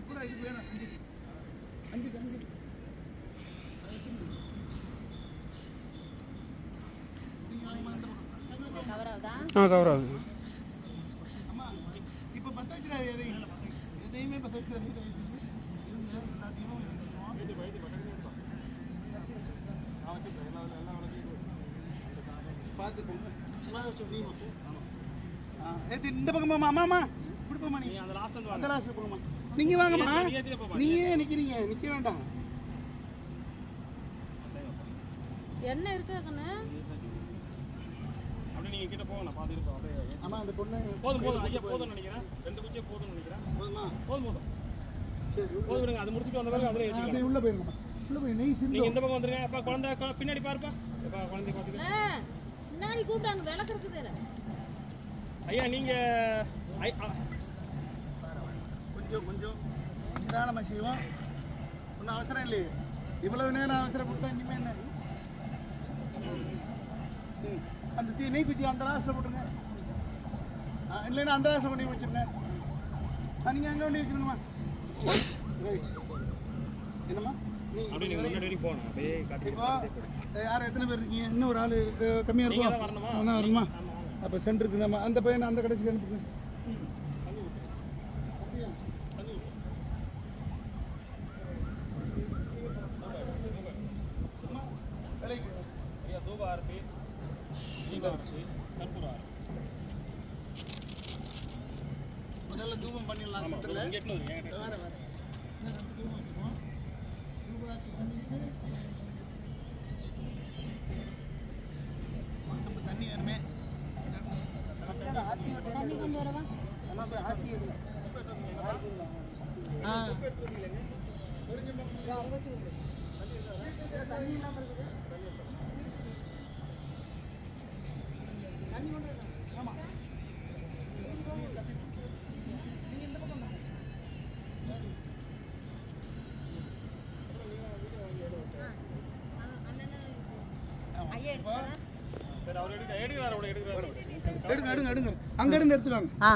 பூரா இதுக்கு வேணும் அஞ்சுக்கு அஞ்சுக்கு அஞ்சுக்கு அதை வச்சிருந்து. நீங்க வாங்கம்மா, இந்த பக்கம். கவராவதா ஆ கவர் ஆகுது அம்மா இப்போ பற்ற வைக்கிறாரு. எதையும் எதையுமே பற்ற இருங்க எல்லாத்தையும் செஞ்சுருவோம் பார்த்து போங்க சிவா சொல்லியுமா ஆ ஏத்தி இந்த பக்கமா அம்மா அம்மா. இப்படி போமா நீ அந்த லாஸ்ட் வந்து அந்த லாஸ்ட் போங்கம்மா நீங்க வாங்கம்மா. நீங்க ஏன் நிக்கிறீங்க. நிக்க வேண்டாம். என்ன இருக்கு கண்ணு அப்படியே நீங்க கிட்ட போங்க நான் இருக்கோம் அப்படியே அம்மா அந்த பொண்ணு போதும் போதும். ஐயா போதும்னு நினைக்கிறேன். ரெண்டு குச்சியே போதும்னு நினைக்கிறேன். போதுமா? போதும் போதும். சரி போதும் விடுங்க அது முடிச்சுட்டு வந்த பிறகு அதில் ஏற்றிக்கலாம் அப்படியே உள்ள போயிருங்கம்மா உள்ள போய் நெய் நீங்க இந்த பக்கம் வந்துருங்க. அப்பா குழந்தை கொ- பின்னாடி பாருப்பா. அப்பா குழந்தை முன்னாடி கூப்பிட்டாங்க விளக்கு இருக்குது ஐயா நீங்க ஆ, கொஞ்சம் நிதானமாக செய்வோம் ஒன்றும் அவசரம் இல்லையே. இவ்வளவு நேரம் அவசரப்பட்டா இனிமே என்ன. அந்த தீ நெய் குச்சி அந்த லாஸ்ட்டில் போட்டுருங்க. இல்லைன்னா அந்த லாஸ்ட்டில் கொண்டு வச்சுருங்க. நீங்கள் அங்கே கொண்டு வச்சுருங்கம்மா. என்னம்மா? யார் எத்தனை பேர் இருக்கீங்க? இன்னும் ஒரு ஆள் கம்மியாக இருக்கும். வரணுமா? அப்போ சென்டருக்கு நம்ம அந்த பையனை அந்த கடைசிக்கு அனுப்புங்க. ஐயா தூப ஆரத்தி தீப ஆரத்தி கற்பூர ஆரத்தி முதல்ல தூபம் பண்ணிடலாம் சுற்றுல வேற வேற. தூபம் தூபராசி பண்ணிட்டு தண்ணி வேணுமே தண்ணி கொண்டு வரவா? ஆ. ஆமா ஐயா எடுத்தாரா சரி அவர் எடுக்க எடுக்கிறார் அவ்வளோ எடுங்க எடுங்க எடுங்க அங்க இருந்து எடுத்துறாங்க ஆ